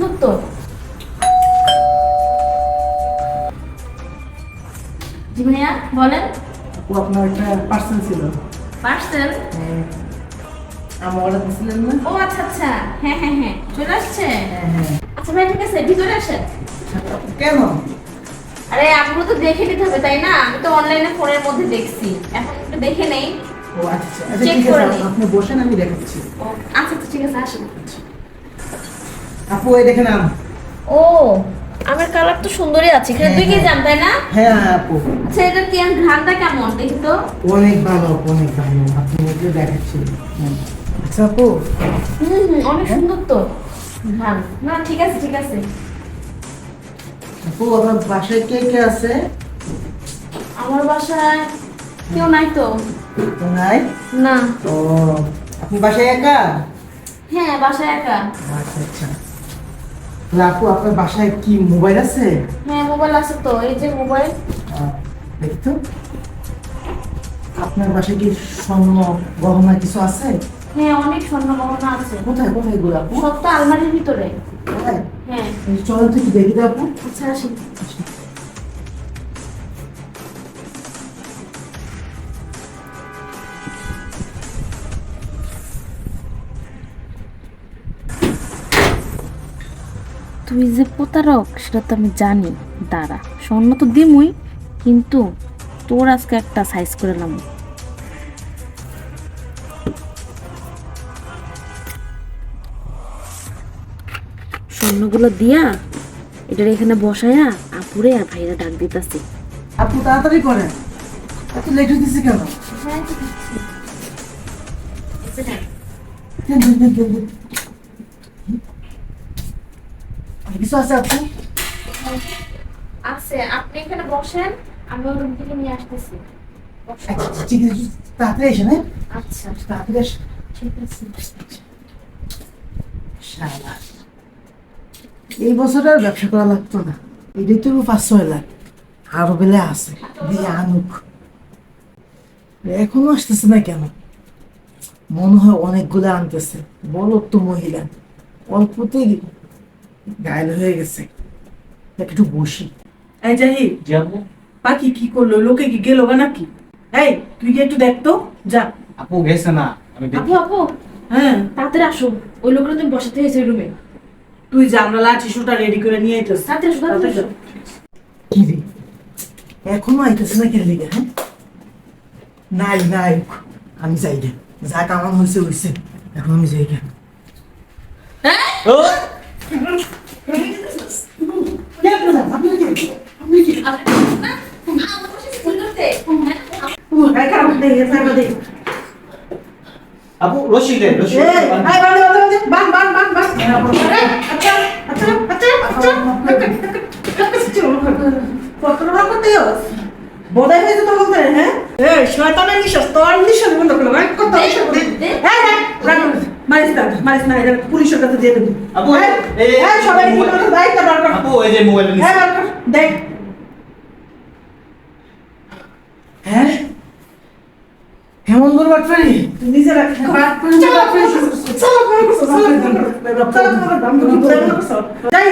সুন্দর তো জি ভাইয়া বলেন। ও আপনার একটা পার্সেল ছিল। পার্সেল হ্যাঁ। আমার অর্ডার দিছিলেন না? ও আচ্ছা আচ্ছা। হ্যাঁ হ্যাঁ হ্যাঁ। চলে আসছে? হ্যাঁ হ্যাঁ। আচ্ছা ভাই ঠিক আছে ভিতরে আসেন। কেন? আরে আপনার তো দেখে নিতে হবে তাই না? আমি তো অনলাইনে ফোনের মধ্যে দেখছি। এখন একটু দেখে নেই। ও আচ্ছা আচ্ছা ঠিক আছে আপনি বসেন আমি দেখাচ্ছি। ও আচ্ছা আচ্ছা ঠিক আছে আসেন। আপু এই দেখেন আম ও আমার কালার তো সুন্দরই আছে। এখানে তুই কি জান তাই না? হ্যাঁ আপু। আচ্ছা এটা কি আর ঘ্রাণটা কেমন দেখি তো? অনেক ভালো অনেক ভালো। আপনি এগুলো দেখাচ্ছি। আচ্ছা আপু। হুম অনেক সুন্দর তো ঘ্রাণ। না ঠিক আছে ঠিক আছে। আপু আপনার বাসায় কে কে আছে? আমার বাসায় কেউ নাই তো। নাই? না। ও আপনি বাসায় একা? হ্যাঁ বাসায় একা। আচ্ছা আচ্ছা। আপু আপনার বাসায় কি মোবাইল আছে? হ্যাঁ মোবাইল আছে তো এই যে মোবাইল। দেখতো দেখি তো। আপনার বাসায় কি স্বর্ণ গহনা কিছু আছে? হ্যাঁ অনেক স্বর্ণ গহনা আছে। কোথায় কোথায়গুলো আপু? সব তো আলমারির ভিতরে। হ্যাঁ। চল তুই দেখি তো আপু। আচ্ছা আসেন তুই যে প্রতারক সেটা তো আমি জানি। দাঁড়া স্বর্ণ তো দিমুই কিন্তু তোর আজকে একটা সাইজ করে নাম। স্বর্ণগুলো দিয়া এটার এখানে বসায়া আপুরে আর ভাইরা ডাক দিতাছি। আপু তাড়াতাড়ি করেন। এত লেট হইতেছে কেন? হ্যাঁ ঠিক আছে এই যে নেন। দেন, দেন, দেন, দেন, দেন। আর কিছু আছে আপু? আছে আপনি এখানে বসেন আমি রুম থেকে নিয়ে আসতেছি। আচ্ছা, আচ্ছা, ঠিক আছে তাড়াতাড়ি এসেন হ্যাঁ? আচ্ছা। তাড়াতাড়ি এসেন ঠিক আছে। শালা। এই বছর আর ব্যবসা করা লাগতো না। এটাই তো পাঁচ ছয় লাখ। আরও বেলে আছে দিয়ে আনুক। এখনও আসতেছে না কেন? মনে হয় অনেকগুলো আনতেছে। বলো তো মহিলা। অল্পতেই গায়েল হয়ে গেছে। একটু বসি। এই জাহিদ পাখি কি করল? লোকে কি গেল গা নাকি? এই তুই গিয়ে একটু দেখ তো। যা। আপু গেছে না আমি দেখি। আপু আপু। হ্যাঁ। তাড়াতাড়ি আসো। ওই লোকটা তুমি বসাতে হয়েছে রুমে। তুই যা আমরা লাঠি সুটা রেডি করে নিয়ে আইতেছি। তাড়াতাড়ি আসো কি রে? এখনও আইতেছে না কেন লিগে হ্যাঁ? নাই নাই আমি যাই গে। যা কামান হয়েছে হয়েছে এখন আমি যাই গে। এই খারাপ দে এই খারাপ দে আপু রশি দে রশি এই বান্দে বান্দে বান বান বান বান আচ্ছা আচ্ছা আচ্ছা আচ্ছা কত করতে হস বোধাই হয়েছে তো বলতে হ্যাঁ এই শয়তানের নিশ্বাস তোর নিশ্বাস বন্ধ করল এক কত এই দেখ রাগ মারিস না মারিস না এটা পুলিশের কাছে দিয়ে দেবো আপু, এই এই- এই সবাই কি করে দায়িত্ব দরকার আপু এই যে মোবাইল হ্যাঁ দেখ হ্যাঁ হেমন্ত বাটফারি তুই নিজে রাখ বাট বাটফারি চলো করে করছ চলো করে করছ চলো করে দাম করে করছ যাই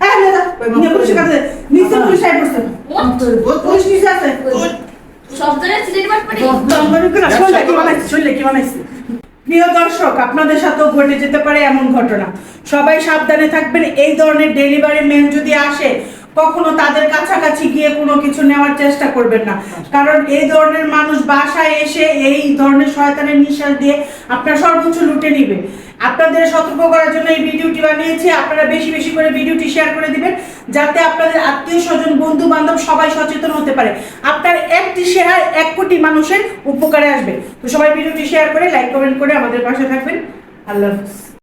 হ্যাঁ লে নিয়ে পুলিশের কাছে নিচে পুলিশ আই পড়ছে পুলিশ নিচে আছে সব সিলেট কি বানাইছে শোলে কি বানাইছে প্রিয় দর্শক, আপনাদের সাথেও ঘটে যেতে পারে এমন ঘটনা। সবাই সাবধানে থাকবেন, এই ধরনের ডেলিভারি ম্যান যদি আসে, কখনো তাদের কাছাকাছি গিয়ে কোনো কিছু নেওয়ার চেষ্টা করবেন না। কারণ এই ধরনের মানুষ বাসায় এসে এই ধরনের শয়তানের নিঃশ্বাস দিয়ে আপনার সর্বোচ্চ লুটে নিবে। আপনাদের সতর্ক করার জন্য এই ভিডিওটি বানিয়েছি। আপনারা বেশি বেশি করে ভিডিওটি শেয়ার করে দিবেন। যাতে আপনাদের আত্মীয় স্বজন বন্ধু বান্ধব সবাই সচেতন হতে পারে। আপনার একটি শেয়ার এক কোটি মানুষের উপকারে আসবে। তো সবাই ভিডিওটি শেয়ার করে লাইক কমেন্ট করে আমাদের পাশে থাকবেন। আল্লাহ হাফিজ।